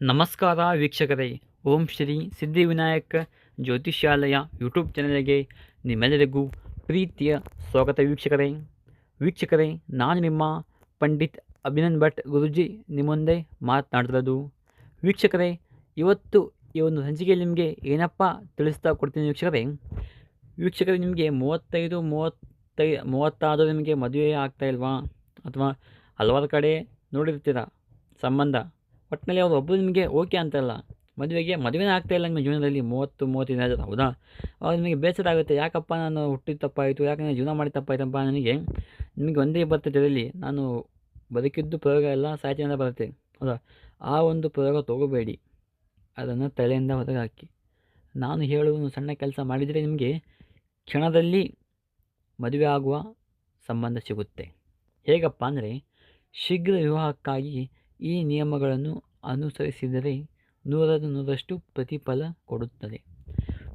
ನಮಸ್ಕಾರ ವೀಕ್ಷಕರೇ. ಓಂ ಶ್ರೀ ಸಿದ್ಧಿವಿನಾಯಕ ಜ್ಯೋತಿಷ್ಯಾಲಯ ಯೂಟ್ಯೂಬ್ ಚಾನಲ್ಗೆ ನಿಮ್ಮೆಲ್ಲರಿಗೂ ಪ್ರೀತಿಯ ಸ್ವಾಗತ ವೀಕ್ಷಕರೇ. ವೀಕ್ಷಕರೇ, ನಾನು ನಿಮ್ಮ ಪಂಡಿತ್ ಅಭಿನಂದ್ ಭಟ್ ಗುರುಜಿ ನಿಮ್ಮೊಂದೆ ಮಾತನಾಡ್ತಿರೋದು ವೀಕ್ಷಕರೇ, ಇವತ್ತು ಈ ಒಂದು ಸಂಚಿಕೆಯಲ್ಲಿ ನಿಮಗೆ ಏನಪ್ಪ ತಿಳಿಸ್ತಾ ಕೊಡ್ತೀನಿ ವೀಕ್ಷಕರೇ. ವೀಕ್ಷಕರೇ, ನಿಮಗೆ ಮೂವತ್ತೈದು, ಮೂವತ್ತೈ ಮೂವತ್ತಾದರೂ ನಿಮಗೆ ಮದುವೆ ಆಗ್ತಾ ಇಲ್ವಾ? ಅಥವಾ ಹಲವಾರು ಕಡೆ ನೋಡಿರ್ತೀರ ಸಂಬಂಧ? ಒಟ್ಟಿನಲ್ಲಿ ಅವ್ರು ಒಬ್ಬರು ನಿಮಗೆ ಓಕೆ ಅಂತಲ್ಲ. ಮದುವೆಗೆ, ಮದುವೆನೇ ಆಗ್ತಾಯಿಲ್ಲ ನಿಮ್ಮ ಜೀವನದಲ್ಲಿ ಮೂವತ್ತು, ಮೂವತ್ತೈದು ಹೌದಾ? ಅವಾಗ ನಿಮಗೆ ಬೇಸರ ಆಗುತ್ತೆ, ಯಾಕಪ್ಪ ನಾನು ಹುಟ್ಟಿದ ತಪ್ಪಾಯಿತು, ಯಾಕೆ ನಾನು ಜೀವನ ಮಾಡಿ ತಪ್ಪಾಯ್ತಪ್ಪ ನನಗೆ? ನಿಮಗೆ ಒಂದೇ ಬರ್ತದೆ ಇದರಲ್ಲಿ ನಾನು ಬದುಕಿದ್ದು ಪ್ರಯೋಗ ಎಲ್ಲ ಸಾಹಿತ್ಯದಿಂದ ಬರುತ್ತೆ, ಹೌದಾ? ಆ ಒಂದು ಪ್ರಯೋಗ ತಗೋಬೇಡಿ. ಅದನ್ನು ತಲೆಯಿಂದ ಹೊರಗೆ ಹಾಕಿ ನಾನು ಹೇಳುವ ಸಣ್ಣ ಕೆಲಸ ಮಾಡಿದರೆ ನಿಮಗೆ ಕ್ಷಣದಲ್ಲಿ ಮದುವೆ ಆಗುವ ಸಂಬಂಧ ಸಿಗುತ್ತೆ. ಹೇಗಪ್ಪ ಅಂದರೆ, ಶೀಘ್ರ ವಿವಾಹಕ್ಕಾಗಿ ಈ ನಿಯಮಗಳನ್ನು ಅನುಸರಿಸಿದರೆ ನೂರದ ನೂರಷ್ಟು ಪ್ರತಿಫಲ ಕೊಡುತ್ತದೆ.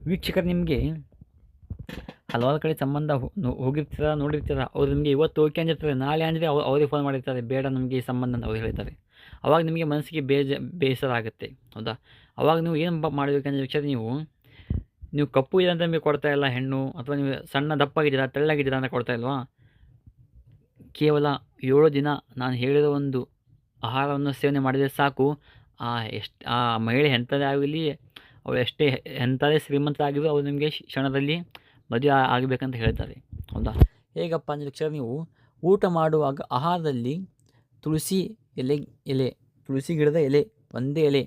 ವೀಕ್ಷಕರು, ನಿಮಗೆ ಹಲವಾರು ಕಡೆ ಸಂಬಂಧ ಹೋಗಿರ್ತೀರ, ನೋಡಿರ್ತೀರ? ಅವ್ರು ನಿಮಗೆ ಇವತ್ತು ಓಕೆ ಅಂದಿರ್ತಾರೆ, ನಾಳೆ ಅಂದರೆ ಅವ್ರು ಅವರಿಗೆ ಫೋನ್ ಮಾಡಿರ್ತಾರೆ, ಬೇಡ ನಮಗೆ ಈ ಸಂಬಂಧ ಅವ್ರು ಹೇಳ್ತಾರೆ. ಅವಾಗ ನಿಮಗೆ ಮನಸ್ಸಿಗೆ ಬೇಜ, ಬೇಸರ ಆಗುತ್ತೆ, ಹೌದಾ? ಅವಾಗ ನೀವು ಏನು ಮಾಡಬೇಕಂದ್ರೆ ವೀಕ್ಷಕರು, ನೀವು ನೀವು ಕಪ್ಪು ಇದೆ ಅಂತ ನಿಮಗೆ ಕೊಡ್ತಾ ಇಲ್ಲ ಹೆಣ್ಣು, ಅಥವಾ ನೀವು ಸಣ್ಣ ದಪ್ಪಾಗಿದ್ದೀರಾ, ತೆಳ್ಳಗಿದ್ದೀರಾ ಅಂತ ಕೊಡ್ತಾ ಇಲ್ವಾ? ಕೇವಲ ಏಳು ದಿನ ನಾನು ಹೇಳಿರೋ ಒಂದು ಆಹಾರವನ್ನು ಸೇವನೆ ಮಾಡಿದರೆ ಸಾಕು. ಆ ಎಷ್ಟು, ಆ ಮಹಿಳೆ ಎಂಥದೇ ಆಗಲಿ, ಅವಳು ಎಷ್ಟೇ ಎಂಥದೇ ಶ್ರೀಮಂತರಾಗಿದ್ರು ಅವರು ನಿಮಗೆ ಕ್ಷಣದಲ್ಲಿ ಮದುವೆ ಆಗಬೇಕಂತ ಹೇಳ್ತಾರೆ. ಹೌದಾ? ಹೇಗಪ್ಪ ಅಂದರೆ ನೀವು ಊಟ ಮಾಡುವಾಗ ಆಹಾರದಲ್ಲಿ ತುಳಸಿ ಎಲೆ ಎಲೆ, ತುಳಸಿ ಗಿಡದ ಎಲೆ, ಒಂದೇ ಎಲೆ,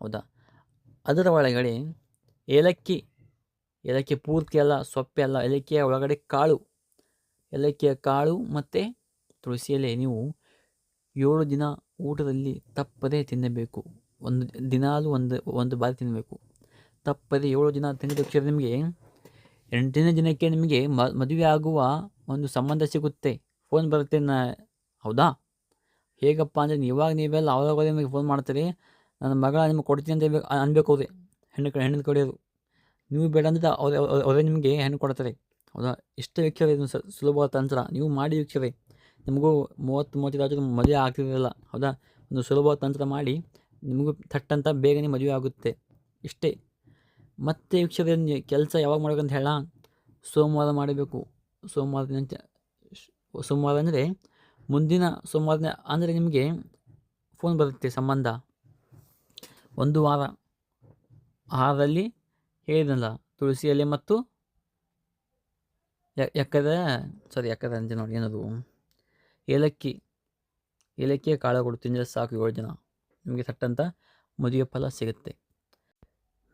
ಹೌದಾ? ಅದರ ಒಳಗಡೆ ಏಲಕ್ಕಿ ಏಲಕ್ಕಿ ಪೂರ್ತಿ ಅಲ್ಲ, ಸೊಪ್ಪೆ ಅಲ್ಲ, ಏಲಕ್ಕಿಯ ಒಳಗಡೆ ಕಾಳು, ಏಲಕ್ಕಿಯ ಕಾಳು ಮತ್ತು ತುಳಸಿ ಎಲೆ. ನೀವು ಏಳು ದಿನ ಊಟದಲ್ಲಿ ತಪ್ಪದೇ ತಿನ್ನಬೇಕು. ಒಂದು ದಿನಾಲೂ ಒಂದು ಒಂದು ಬಾರಿ ತಿನ್ನಬೇಕು ತಪ್ಪದೇ ಏಳು ದಿನ ತಿಂದ ತಕ್ಷಣ ನಿಮಗೆ ಎಂಟನೇ ದಿನಕ್ಕೆ ನಿಮಗೆ ಮದುವೆ ಆಗುವ ಒಂದು ಸಂಬಂಧ ಸಿಗುತ್ತೆ. ಫೋನ್ ಬರುತ್ತೆ ನಾ, ಹೌದಾ? ಹೇಗಪ್ಪ ಅಂದರೆ ಇವಾಗ ನೀವೆಲ್ಲ ಅವಾಗ ನಿಮಗೆ ಫೋನ್ ಮಾಡ್ತೀರಿ. ನನ್ನ ಮಗಳ ನಿಮಗೆ ಕೊಡ್ತೀನಿ ಅಂತ ಅನ್ಬೇಕು ಅವ್ರೆ. ಹೆಣ್ಣು ಕಡೆ ಹೆಣ್ಣಿನ ಕಡೆಯವರು ನೀವು ಬೇಡ ಅಂದರೆ ಅವ್ರು, ಅವ್ರು- ನಿಮಗೆ ಹೆಣ್ಣು ಕೊಡ್ತಾರೆ. ಹೌದಾ? ಇಷ್ಟು ವೀಕ್ಷಕರೇ ಸ- ಸುಲಭವಾದ ತಂತ್ರ. ನೀವು ಮಾಡಿ ವೀಕ್ಷಕರೇ ನಿಮಗೂ ಮೂವತ್ತು, ಮೂವತ್ತೈದು ಮದುವೆ ಆಗ್ತಿರಲಿಲ್ಲ. ಹೌದಾ? ಒಂದು ಸುಲಭ ತಂತ್ರ ಮಾಡಿ ನಿಮಗೂ ಥಟ್ಟಂತ ಬೇಗನೆ ಮದುವೆ ಆಗುತ್ತೆ. ಇಷ್ಟೇ. ಮತ್ತೆ ವೀಕ್ಷಕರ ಕೆಲಸ ಯಾವಾಗ ಮಾಡಬೇಕಂತ ಹೇಳ ಸೋಮವಾರ ಮಾಡಬೇಕು. ಸೋಮವಾರ ಸೋಮವಾರ ಅಂದರೆ ಮುಂದಿನ ಸೋಮವಾರ ಅಂದರೆ ನಿಮಗೆ ಫೋನ್ ಬರುತ್ತೆ ಸಂಬಂಧ. ಒಂದು ವಾರ. ಆಹಾರದಲ್ಲಿ ಹೇಳಿದಲ್ಲ ತುಳಸಿ ಎಲೆ ಮತ್ತು ಯಾಕದ ಸಾರಿ ಎಕ್ಕದ ಅಂತ ನೋಡಿ, ಏನದು? ಏಲಕ್ಕಿ, ಏಲಕ್ಕಿಯ ಕಾಳುಗಳು ತಿಂದರೆ ಸಾಕು ಏಳು ಜನ. ನಿಮಗೆ ಸಟ್ಟಂತ ಮದುವೆ ಫಲ ಸಿಗುತ್ತೆ.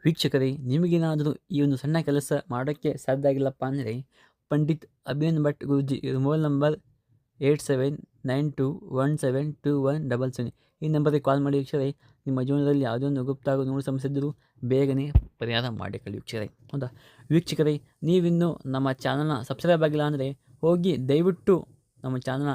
ವೀಕ್ಷಕರೇ, ನಿಮಗೇನಾದರೂ ಈ ಒಂದು ಸಣ್ಣ ಕೆಲಸ ಮಾಡೋಕ್ಕೆ ಸಾಧ್ಯ ಆಗಿಲ್ಲಪ್ಪ ಅಂದರೆ, Pandit Abhinand Bhat Guruji mobile number eight seven nine two one seven two one double seven. ಈ ನಂಬರಿಗೆ ಕಾಲ್ ಮಾಡಿ ವೀಕ್ಷಕರೇ, ನಿಮ್ಮ ಜೀವನದಲ್ಲಿ ಯಾವುದೇ ಒಂದು ಗುಪ್ತ ಆಗೋ ನೂರು ಸಮಸ್ಯೆ ಇದ್ದರೂ ಬೇಗನೆ ಪರಿಹಾರ ಮಾಡಿಕೊಳ್ಳಿ ವೀಕ್ಷಕರೇ. ಹೌದಾ? ವೀಕ್ಷಕರೇ, ನೀವಿನ್ನೂ ನಮ್ಮ ಚಾನಲ್ನ ಸಬ್ಸ್ಕ್ರೈಬ್ ಆಗಿಲ್ಲ ಅಂದರೆ ಹೋಗಿ ದಯವಿಟ್ಟು ನಮ್ಮ ಚಾನಲ್ನ